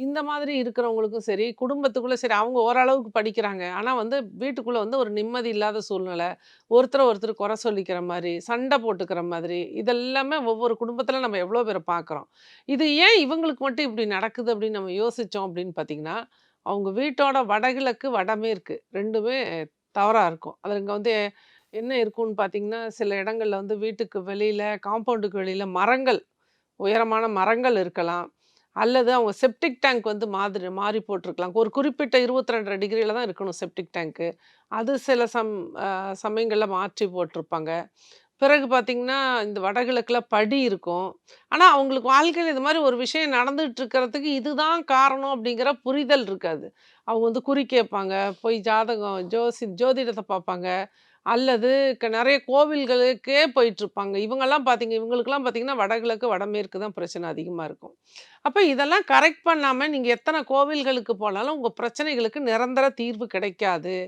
இந்த மாதிரி இருக்கிறவங்களுக்கும் சரி, குடும்பத்துக்குள்ளே சரி அவங்க ஓரளவுக்கு படிக்கிறாங்க. ஆனால் வந்து வீட்டுக்குள்ளே வந்து ஒரு நிம்மதி இல்லாத சூழ்நிலை. ஒருத்தரை ஒருத்தர் குறை சொல்லிக்கிற மாதிரி சண்டை போட்டுக்கிற மாதிரி, இதெல்லாமே ஒவ்வொரு குடும்பத்தில் நம்ம எவ்வளோ பேரை பார்க்குறோம். இது ஏன் இவங்களுக்கு மட்டும் இப்படி நடக்குது அப்படின்னு நம்ம யோசித்தோம் அப்படின்னு பார்த்தீங்கன்னா, அவங்க வீட்டோட வடகிழக்கு, வடமேற்கு ரெண்டுமே தவறாக இருக்கும். அதில் இங்கே வந்து என்ன இருக்கும்னு பார்த்தீங்கன்னா, சில இடங்களில் வந்து வீட்டுக்கு வெளியில் காம்பவுண்டுக்கு வெளியில் மரங்கள், உயரமான மரங்கள் இருக்கலாம். அல்லது அவங்க செப்டிக் டேங்க் வந்து மாதிரி மாறி போட்டிருக்கலாம். ஒரு குறிப்பிட்ட 22 டிகிரியில் தான் இருக்கணும் செப்டிக் டேங்க்கு. அது சில சம் சமயங்களில் மாற்றி போட்டிருப்பாங்க. பிறகு பார்த்தீங்கன்னா, இந்த வடகிழக்கில் படி இருக்கும். ஆனால் அவங்களுக்கு வாழ்க்கையில் இது மாதிரி ஒரு விஷயம் நடந்துகிட்டு இருக்கிறதுக்கு இதுதான் காரணம் அப்படிங்கிற புரிதல் இருக்காது. அவங்க வந்து குறி கேட்பாங்க, போய் ஜாதகம் ஜோசி ஜோதிடத்தை பார்ப்பாங்க. அல்லது க கோவில்களுக்கே போயிட்டுருப்பாங்க. இவங்கெல்லாம் பார்த்தீங்க இவங்களுக்கெல்லாம் பார்த்தீங்கன்னா, வடகிழக்கு, வடமேற்கு தான் பிரச்சனை அதிகமாக இருக்கும். அப்போ இதெல்லாம் கரெக்ட் பண்ணாமல் நீங்கள் எத்தனை கோவில்களுக்கு போனாலும், உங்கள் பிரச்சனைகளுக்கு நிரந்தர தீர்வு கிடைக்காது.